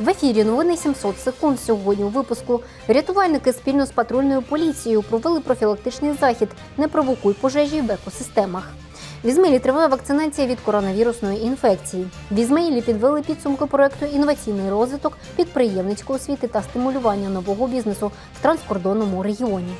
В ефірі новини 700 секунд. Сьогодні у випуску рятувальники спільно з патрульною поліцією провели профілактичний захід Не провокуй пожежі в екосистемах. В Ізмаїлі триває вакцинація від коронавірусної інфекції. В Ізмаїлі підвели підсумки проекту інноваційний розвиток підприємницької освіти та стимулювання нового бізнесу в транскордонному регіоні.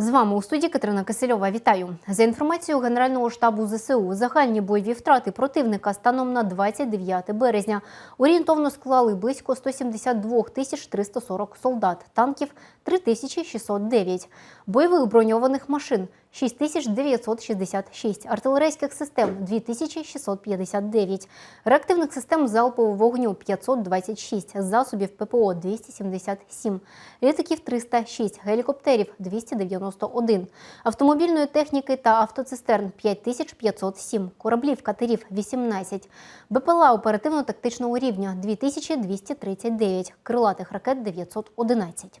З вами у студії Катерина Кисельова. Вітаю за інформацією Генерального штабу ЗСУ. Загальні бойові втрати противника станом на 29 березня орієнтовно склали близько 172 тисяч 340 солдат, танків 3609, бойових броньованих машин 6966, артилерійських систем 2659, реактивних систем залпового вогню 526, засобів ППО 277, літаків 306, гелікоптерів 291, автомобільної техніки та автоцистерн 5507, кораблів катерів 18, БПЛА оперативно-тактичного рівня 2239, крилатих ракет 911.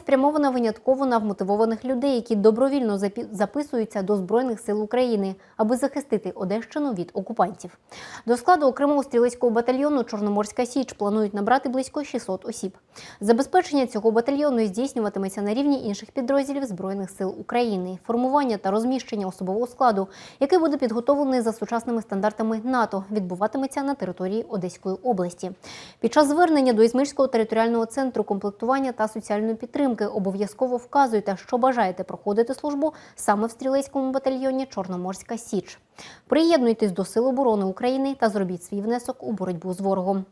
спрямована винятково на вмотивованих людей, які добровільно записуються до Збройних сил України, аби захистити Одещину від окупантів. До складу окремого стрілецького батальйону Чорноморська Січ планують набрати близько 600 осіб. Забезпечення цього батальйону здійснюватиметься на рівні інших підрозділів Збройних сил України, формування та розміщення особового складу, який буде підготовлений за сучасними стандартами НАТО, відбуватиметься на території Одеської області. Під час звернення до Ізмирського територіального центру комплектування та соціальної підтримки обов'язково вказуйте, що бажаєте проходити службу саме в стрілецькому батальйоні Чорноморська Січ. Приєднуйтесь до Сил оборони України та зробіть свій внесок у боротьбу з ворогом.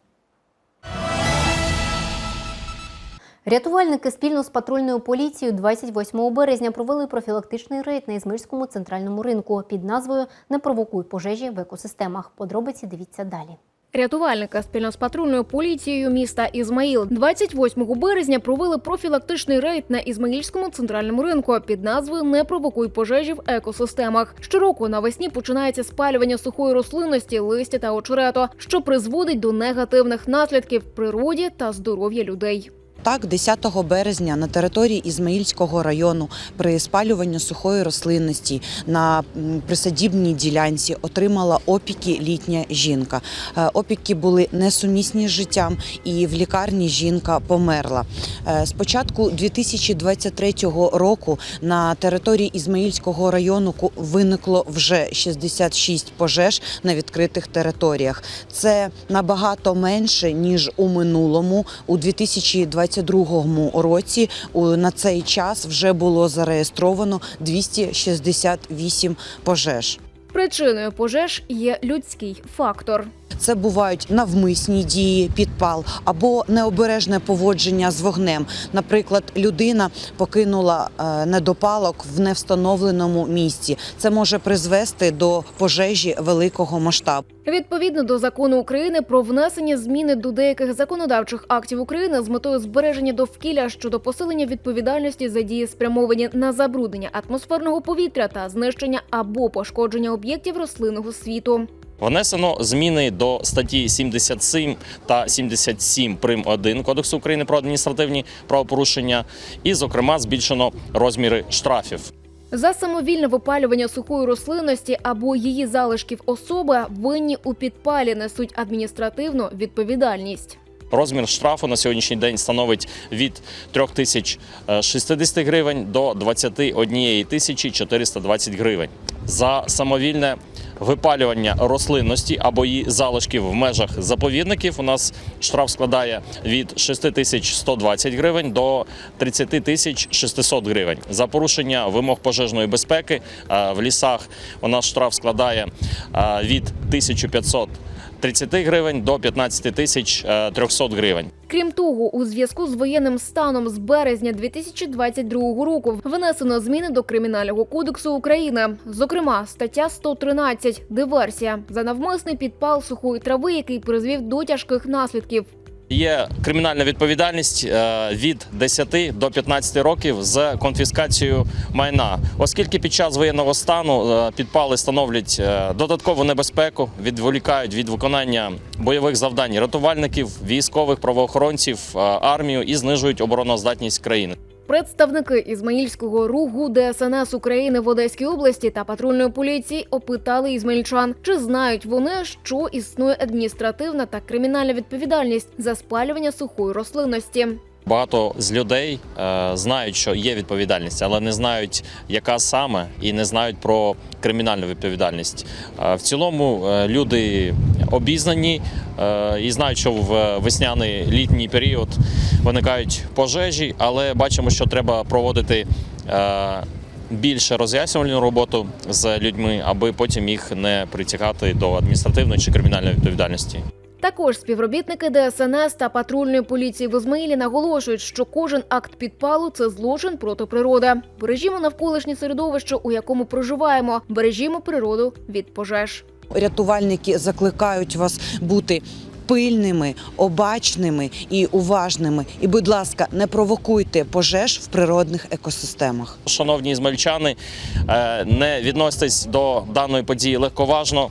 Рятувальники спільно з патрульною поліцією 28 березня провели профілактичний рейд на Ізмирському центральному ринку під назвою Не провокуй пожежі в екосистемах. Подробиці дивіться далі. Рятувальники спільно з патрульною поліцією міста Ізмаїл 28 березня провели профілактичний рейд на Ізмаїльському центральному ринку під назвою Не провокуй пожежі в екосистемах. Щороку навесні починається спалювання сухої рослинності, листя та очерету, що призводить до негативних наслідків в природі та здоров'я людей. Так, 10 березня на території Ізмаїльського району при спалюванні сухої рослинності на присадібній ділянці отримала опіки літня жінка. Е, Опіки були несумісні з життям, і в лікарні жінка померла. З початку 2023 року на території Ізмаїльського району виникло вже 66 пожеж на відкритих територіях. Це набагато менше ніж у минулому, у 2022 році. На цей час вже було зареєстровано 268 пожеж. Причиною пожеж є людський фактор. Це бувають навмисні дії, підпал або необережне поводження з вогнем. Наприклад, людина покинула е, недопалок в невстановленому місці. Це може призвести до пожежі великого масштабу. Відповідно до закону України про внесення зміни до деяких законодавчих актів України з метою збереження довкілля щодо посилення відповідальності за дії спрямовані на забруднення атмосферного повітря та знищення або пошкодження об'єктів рослинного світу. Внесено зміни до статті 77 та 77 прим. 1 Кодексу України про адміністративні правопорушення, і, зокрема, збільшено розміри штрафів. За самовільне випалювання сухої рослинності або її залишків особи винні у підпалі несуть адміністративну відповідальність. Розмір штрафу на сьогоднішній день становить від 3060 гривень до 21 тисячі 420 гривень. За самовільне випалювання рослинності або її залишків в межах заповідників у нас штраф складає від 6120 гривень до 30 600 гривень. За порушення вимог пожежної безпеки е, в лісах у нас штраф складає е, від 1500 30 гривень до 15 тисяч е, 300 гривень. Крім того, у зв'язку з воєнним станом з березня 2022 року внесено зміни до кримінального кодексу України. Зокрема, стаття 113 – диверсія за навмисний підпал сухої трави, який призвів до тяжких наслідків. Є кримінальна відповідальність е, від 10 до 15 років з конфіскацією майна, оскільки під час воєнного стану е, підпали становлять е, додаткову небезпеку, відволікають від виконання бойових завдань рятувальників, військових правоохоронців, армію і знижують обороноздатність країни. Представники Ізмаїльського руху ДСНС України в Одеській області та патрульної поліції опитали ізмаїльчан, чи знають вони, що існує адміністративна та кримінальна відповідальність за спалювання сухої рослинності. Багато з людей е, знають, що є відповідальність, але не знають, яка саме, і не знають про кримінальну відповідальність. Е, в цілому е, люди обізнані е, і знають, що в весняний літній період виникають пожежі, але бачимо, що треба проводити. Е, Більше роз'яснювальну роботу з людьми, аби потім їх не притягати до адміністративної чи кримінальної відповідальності. Також співробітники ДСНС та патрульної поліції в Ізмаїлі наголошують, що кожен акт підпалу це злочин проти природи. Бережімо навколишнє середовище, у якому проживаємо. Бережімо природу від пожеж. Рятувальники закликають вас бути пильними, обачними і уважними. І, будь ласка, не провокуйте пожеж в природних екосистемах. Шановні ізмельчани, е, не відноситесь до даної події легковажно.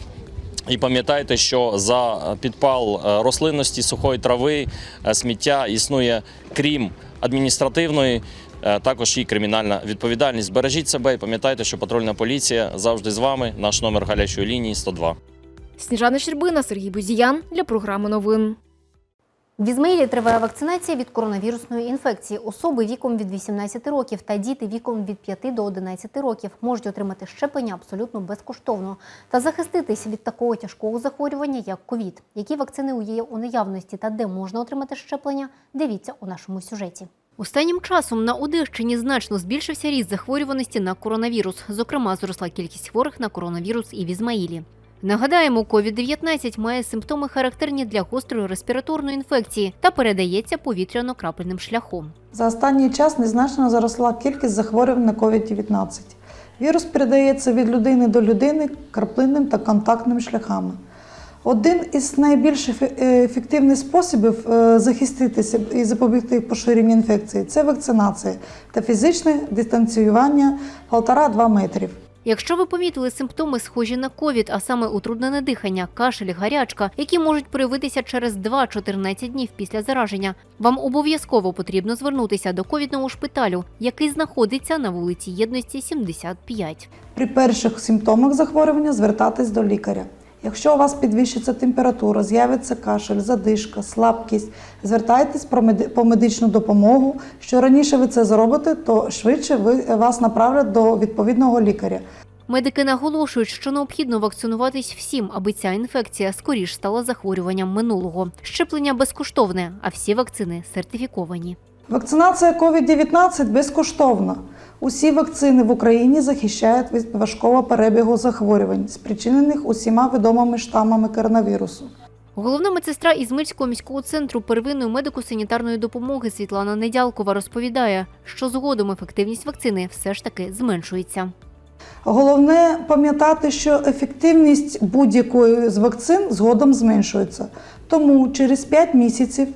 І пам'ятайте, що за підпал е, рослинності, сухої трави, е, сміття існує крім адміністративної, е, також і кримінальна відповідальність. Бережіть себе і пам'ятайте, що патрульна поліція завжди з вами. Наш номер гарячої лінії 102. Сніжана Щербина, Сергій Бузіян для програми новин. В Ізмаїлі триває вакцинація від коронавірусної інфекції. Особи віком від 18 років та діти віком від 5 до 11 років можуть отримати щеплення абсолютно безкоштовно та захиститись від такого тяжкого захворювання, як ковід. Які вакцини є у наявності та де можна отримати щеплення? Дивіться у нашому сюжеті. Останнім часом на Одещині значно збільшився ріст захворюваності на коронавірус. Зокрема, зросла кількість хворих на коронавірус і в Ізмаїлі. Нагадаємо, COVID-19 має симптоми характерні для гострої респіраторної інфекції та передається повітряно-крапельним шляхом. За останній час незначно зросла кількість захворювань на COVID-19. Вірус передається від людини до людини краплинним та контактним шляхами. Один із найбільш е, ефективних способів е, захиститися і запобігти поширенню інфекції це вакцинація та фізичне дистанціювання 1,5-2 метрів. Якщо ви помітили симптоми, схожі на ковід, а саме утруднене дихання, кашель, гарячка, які можуть проявитися через 2-14 днів після зараження, вам обов'язково потрібно звернутися до ковідного шпиталю, який знаходиться на вулиці Єдності 75. При перших симптомах захворювання звертатись до лікаря. Якщо у вас підвищиться температура, з'явиться кашель, задишка, слабкість, звертайтесь по медичну допомогу. Що раніше ви це зробите, то швидше ви, вас направлять до відповідного лікаря. Медики наголошують, що необхідно вакцинуватись всім, аби ця інфекція скоріш стала захворюванням минулого. Щеплення безкоштовне, а всі вакцини сертифіковані. Вакцинація COVID-19 безкоштовна. Усі вакцини в Україні захищають від важкого перебігу захворювань, спричинених усіма відомими штамами коронавірусу. Головна медсестра Ізмирського міського центру первинної медико-санітарної допомоги Світлана Недялкова розповідає, що згодом ефективність вакцини все ж таки зменшується. Головне пам'ятати, що ефективність будь-якої з вакцин згодом зменшується. Тому через 5 місяців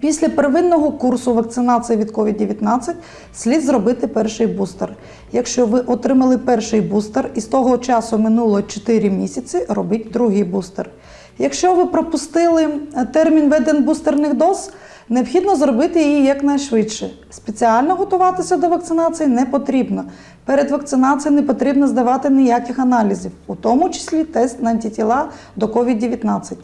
після первинного курсу вакцинації від COVID-19 слід зробити перший бустер. Якщо ви отримали перший бустер і з того часу минуло 4 місяці, робіть другий бустер. Якщо ви пропустили е, термін ведень бустерних доз, необхідно зробити її якнайшвидше. Спеціально готуватися до вакцинації не потрібно. Перед вакцинацією не потрібно здавати ніяких аналізів, у тому числі тест на антитіла до COVID-19.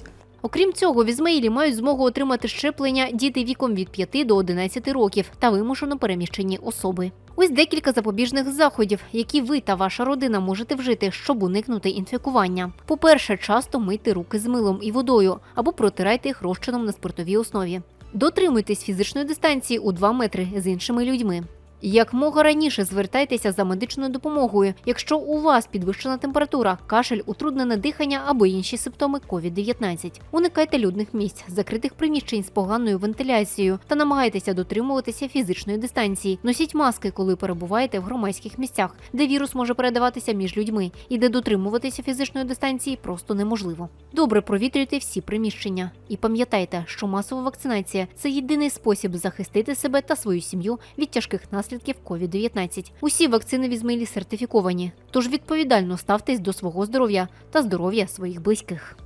Окрім цього, в Ізмаїлі мають змогу отримати щеплення діти віком від 5 до 11 років та вимушено переміщені особи. Ось декілька запобіжних заходів, які ви та ваша родина можете вжити, щоб уникнути інфікування. По-перше, часто мийте руки з милом і водою або протирайте їх розчином на спиртовій основі. Дотримуйтесь фізичної дистанції у 2 метри з іншими людьми. Якмога раніше звертайтеся за медичною допомогою, якщо у вас підвищена температура, кашель, утруднене дихання або інші симптоми COVID-19. Уникайте людних місць, закритих приміщень з поганою вентиляцією та намагайтеся дотримуватися фізичної дистанції. Носіть маски, коли перебуваєте в громадських місцях, де вірус може передаватися між людьми, і де дотримуватися фізичної дистанції просто неможливо. Добре провітрюйте всі приміщення. І пам'ятайте, що масова вакцинація це єдиний спосіб захистити себе та свою сім'ю від тяжких наслідків COVID-19. Усі вакцини в Ізмаїлі сертифіковані, тож відповідально ставтесь до свого здоров'я та здоров'я своїх близьких.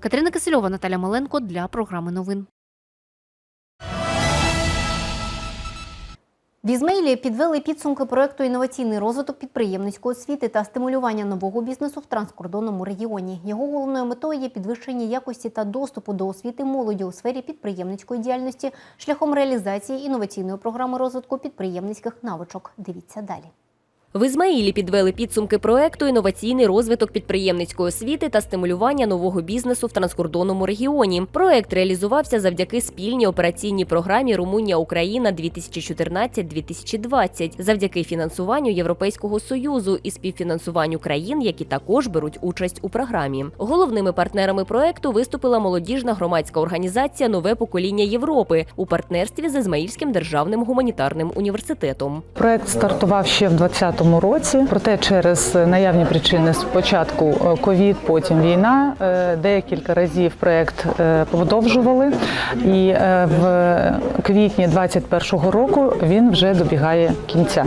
Катерина Кисельова, Наталя Маленко для програми новин. В Ізмейлі підвели підсумки проекту інноваційний розвиток підприємницької освіти та стимулювання нового бізнесу в транскордонному регіоні. Його головною метою є підвищення якості та доступу до освіти молоді у сфері підприємницької діяльності шляхом реалізації інноваційної програми розвитку підприємницьких навичок. Дивіться далі. В Ізмаїлі підвели підсумки проекту інноваційний розвиток підприємницької освіти та стимулювання нового бізнесу в транскордонному регіоні. Проект реалізувався завдяки спільній операційній програмі Румунія Україна 2014-2020, завдяки фінансуванню Європейського союзу і співфінансуванню країн, які також беруть участь у програмі. Головними партнерами проекту виступила молодіжна громадська організація Нове покоління Європи у партнерстві з Ізмаїльським державним гуманітарним університетом. Проект стартував ще в 2020 році, проте через наявні причини спочатку е, ковід, потім війна. е, Декілька разів проект е, подовжували, і в квітні 2021 року він вже добігає кінця.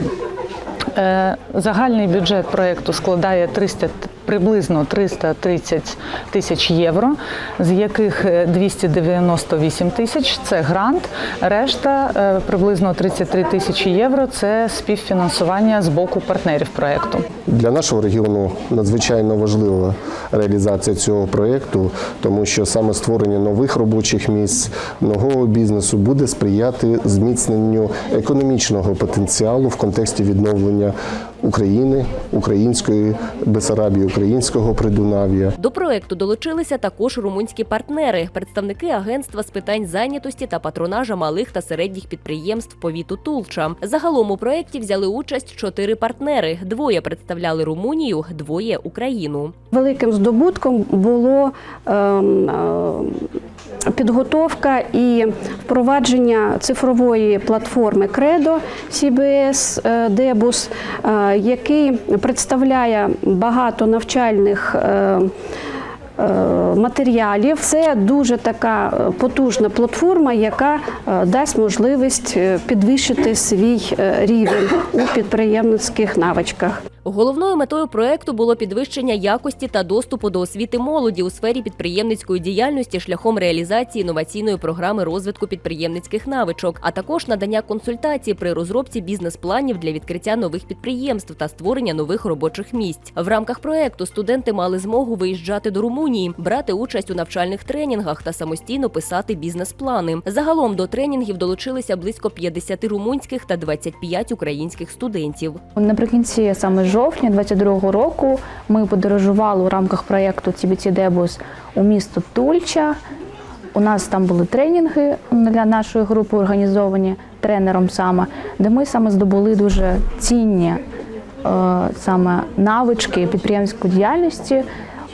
Е, Загальний бюджет проекту складає 300, приблизно 330 тисяч євро, з яких е, 298 тисяч це грант, решта е, приблизно 33 тисячі євро це співфінансування з боку партнерів проекту. Для нашого регіону надзвичайно важлива реалізація цього проєкту, тому що саме створення нових робочих місць, нового бізнесу буде сприяти зміцненню економічного потенціалу в контексті відновлення України, української Бесарабії, українського Придунав'я. До проекту долучилися також румунські партнери, представники агентства з питань зайнятості та патронажа малих та середніх підприємств повіту Тулча. Загалом у проєкті взяли участь чотири партнери: двоє представляли Румунію, двоє Україну. Великим здобутком було ем, е, підготовка і впровадження цифрової платформи Кредо CBS е, Debus, е, який представляє багато навчальних. е, Матеріалів це дуже така потужна платформа, яка дасть можливість підвищити свій рівень у підприємницьких навичках. Головною метою проекту було підвищення якості та доступу до освіти молоді у сфері підприємницької діяльності шляхом реалізації інноваційної програми розвитку підприємницьких навичок, а також надання консультацій при розробці бізнес-планів для відкриття нових підприємств та створення нових робочих місць. В рамках проекту студенти мали змогу виїжджати до Румунії, брати участь у навчальних тренінгах та самостійно писати бізнес-плани. Загалом до тренінгів долучилися близько 50 румунських та 25 українських студентів. Наприкінці саме жовтня 22-го року ми подорожували у рамках проєкту CBT Debus у місто Тульча. У нас там були тренінги для нашої групи, організовані тренером саме, де ми саме здобули дуже цінні е, саме навички підприємської діяльності.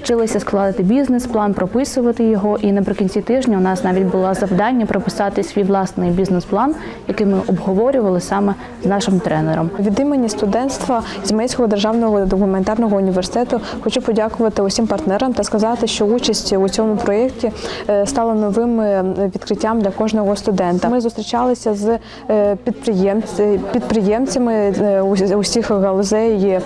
Вчилися складати бізнес-план, прописувати його. І наприкінці тижня у нас навіть було завдання прописати свій власний бізнес-план, який ми обговорювали саме з нашим тренером. Від імені студентства Ізмаїльського державного гуманітарного університету хочу подякувати усім партнерам та сказати, що участь у цьому проєкті е, стала новим е, відкриттям для кожного студента. Ми зустрічалися з е, підприємцями усіх галузей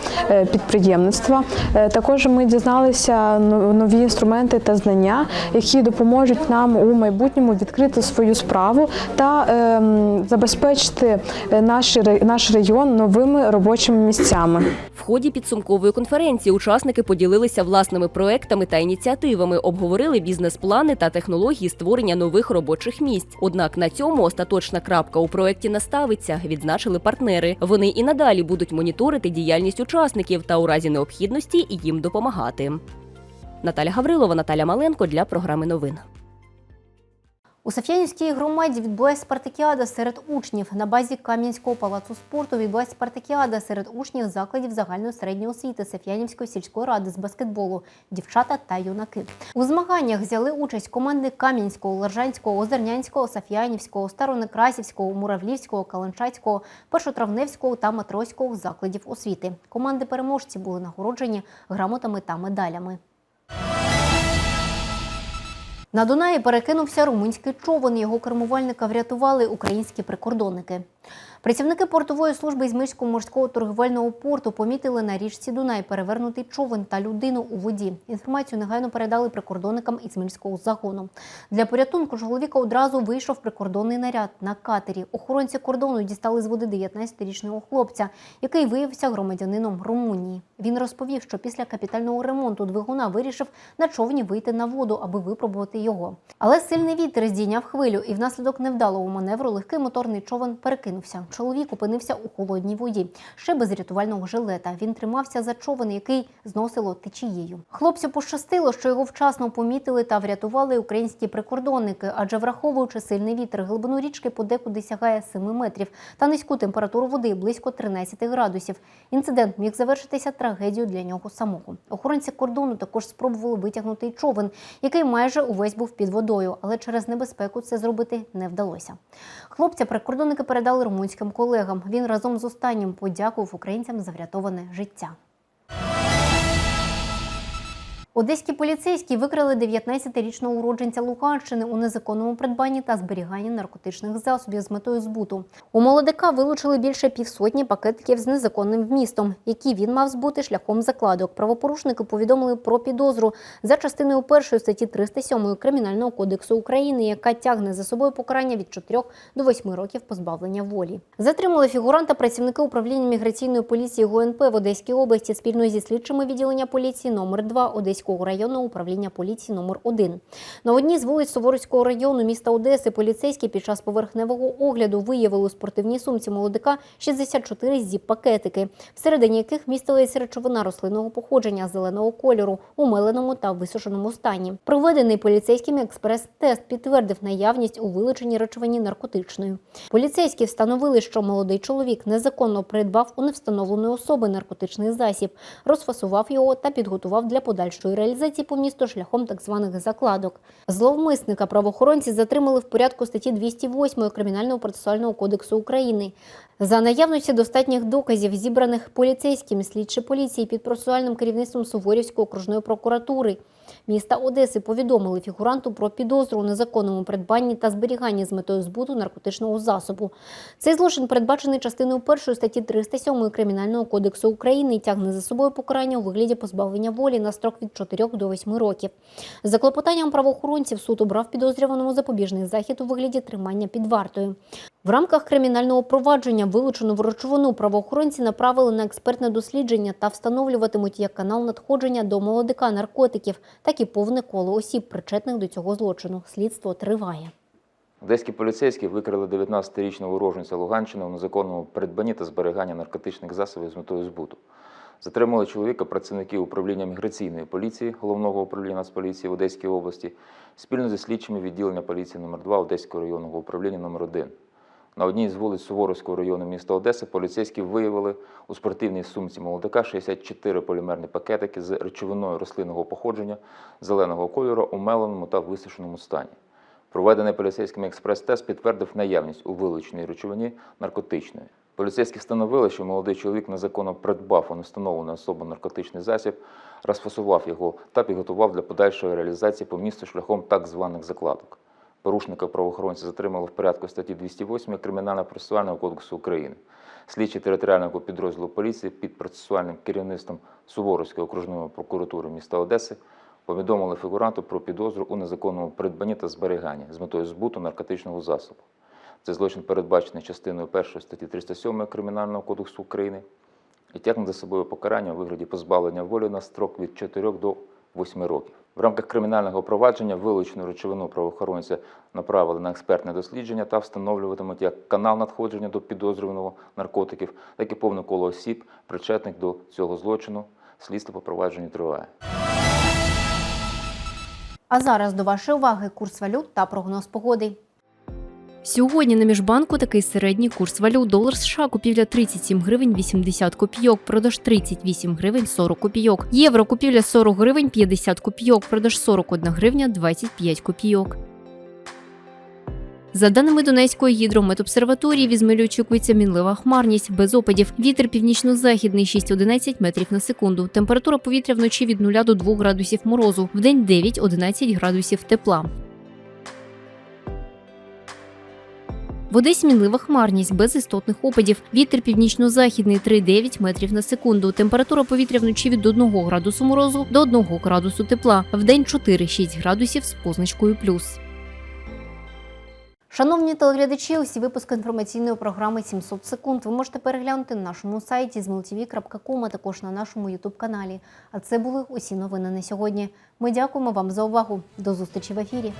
підприємництва. Також ми дізналися но- нові інструменти та знання, які допоможуть нам у майбутньому відкрити свою справу та ем, забезпечити е, наш, наш регіон новими робочими місцями. В ході підсумкової конференції учасники поділилися власними проектами та ініціативами, обговорили бізнес-плани та технології створення нових робочих місць. Однак на цьому остаточна крапка у проекті не ставиться, відзначили партнери. Вони і надалі будуть моніторити діяльність учасників та у разі необхідності їм допомагати. Наталя Гаврилова, Наталя Маленко для програми новин. У Соф'янівській громаді відбулася спартакіада серед учнів. На базі Кам'янського палацу спорту відбулася спартакіада серед учнів закладів загальної середньої освіти Соф'янівської сільської ради з баскетболу, дівчата та юнаки. У змаганнях взяли участь команди Кам'янського, Лержанського, Озернянського, Соф'янівського, Старонекрасівського, Муравлівського, Каланчацького, Першотравневського та Матроського закладів освіти. Команди переможці були нагороджені грамотами та медалями. На Дунаї перекинувся румунський човен. Його кермувальника врятували українські прикордонники. Працівники портової служби Ізмирського морського торгівельного порту помітили на річці Дунай перевернутий човен та людину у воді. Інформацію негайно передали прикордонникам Ізмирського загону. Для порятунку чоловіка одразу вийшов прикордонний наряд на катері. Охоронці кордону дістали з води 19-річного хлопця, який виявився громадянином Румунії. Він розповів, що після капітального ремонту двигуна вирішив на човні вийти на воду, аби випробувати його. Але сильний вітер здійняв хвилю, і внаслідок невдалого маневру легкий моторний човен перекинувся. Чоловік опинився у холодній воді, ще без рятувального жилета. Він тримався за човен, який зносило течією. Хлопцю пощастило, що його вчасно помітили та врятували українські прикордонники, адже враховуючи сильний вітер, глибину річки подекуди сягає 7 метрів та низьку температуру води близько 13 градусів. Інцидент міг завершитися трагедією для нього самого. Охоронці кордону також спробували витягнути човен, який майже увесь був під водою, але через небезпеку це зробити не вдалося. Хлопця прикордонники передали румунським колегам. Він разом з останнім подякував українцям за врятоване життя. Одеські поліцейські викрили 19-річного уродженця Луганщини у незаконному придбанні та зберіганні наркотичних засобів з метою збуту. У молодика вилучили більше півсотні пакетиків з незаконним вмістом, які він мав збути шляхом закладок. Правопорушники повідомили про підозру за частиною першої статті 307 Кримінального кодексу України, яка тягне за собою покарання від 4 до 8 років позбавлення волі. Затримали фігуранта працівники управління міграційної поліції ГУНП в Одеській області спільно зі слідчими відділення поліції номер 2 Одеського районного управління поліції номер 1 На одній з вулиць Суворовського району міста Одеси поліцейські під час поверхневого огляду виявили у спортивній сумці молодика 64 зіп-пакетики, всередині яких містилася речовина рослинного походження зеленого кольору у меленому та висушеному стані. Проведений поліцейськими експрес-тест підтвердив наявність у вилученій речовині наркотичної. Поліцейські встановили, що молодий чоловік незаконно придбав у невстановленої особи наркотичний засіб, розфасував його та підготував для подальшої реалізації по місту шляхом так званих закладок. Зловмисника правоохоронці затримали в порядку статті 208 Кримінального процесуального кодексу України. За наявності достатніх доказів, зібраних поліцейськими слідчі поліції під процесуальним керівництвом Суворівської окружної прокуратури міста Одеси повідомили фігуранту про підозру у незаконному придбанні та зберіганні з метою збуту наркотичного засобу. Цей злочин передбачений частиною першої статті 307 Кримінального кодексу України і тягне за собою покарання у вигляді позбавлення волі на строк від 4 до 8 років. За клопотанням правоохоронців суд обрав підозрюваному запобіжний захід у вигляді тримання під вартою. В рамках кримінального провадження вилучену речовину правоохоронці направили на експертне дослідження та встановлюватимуть як канал надходження до молодика наркотиків, так і повне коло осіб, причетних до цього злочину. Слідство триває. Одеські поліцейські викрили 19-річного уроженця Луганщини у незаконному придбанні та зберіганні наркотичних засобів з метою збуту. Затримали чоловіка працівники управління міграційної поліції головного управління Нацполіції в Одеській області спільно зі слідчими відділення поліції номер 2 Одеського районного управління номер 1 На одній з вулиць Суворовського району міста Одеси поліцейські виявили у спортивній сумці молодика 64 полімерні пакетики з речовиною рослинного походження зеленого кольору у меленому та висушеному стані. Проведений поліцейськими експрес-тест підтвердив наявність у вилученій речовині наркотичної. Поліцейські встановили, що молодий чоловік незаконно придбав у невстановлену особу наркотичний засіб, розфасував його та підготував для подальшої реалізації по місту шляхом так званих закладок. Порушника правоохоронці затримали в порядку статті 208 Кримінально-процесуального кодексу України. Слідчі територіального підрозділу поліції під процесуальним керівництвом Суворовської окружної прокуратури міста Одеси повідомили фігуранту про підозру у незаконному придбанні та зберіганні з метою збуту наркотичного засобу. Цей злочин передбачений частиною 1 статті 307 Кримінального кодексу України. і тягне за собою покарання у вигляді позбавлення волі на строк від 4 до 8 років. В рамках кримінального провадження вилучену речовину правоохоронця направили на експертне дослідження та встановлюватимуть як канал надходження до підозрюваного наркотиків, так і повне коло осіб, причетних до цього злочину. Слідство по провадженню триває. А зараз до вашої уваги курс валют та прогноз погоди. Сьогодні на міжбанку такий середній курс валют. Долар США купівля 37 гривень 80 копійок, продаж 38 гривень 40 копійок. Євро купівля 40 гривень 50 копійок, продаж 41 гривня 25 копійок. За даними Донецької гідрометобсерваторії, в Ізмаїлі очікується мінлива хмарність без опадів. Вітер північно-західний 6-11 метрів на секунду. Температура повітря вночі від 0 до 2 градусів морозу, вдень 9-11 градусів тепла. В Одесі мінлива хмарність без істотних опадів. Вітер північно-західний 3,9 метрів на секунду. Температура повітря вночі від 1 градусу морозу до 1 градусу тепла. Вдень 4-6 градусів з позначкою плюс. Шановні телеглядачі, усі випуски інформаційної програми 700 секунд ви можете переглянути на нашому сайті zmltv.com, а також на нашому ютуб-каналі. А це були усі новини на сьогодні. Ми дякуємо вам за увагу. До зустрічі в ефірі.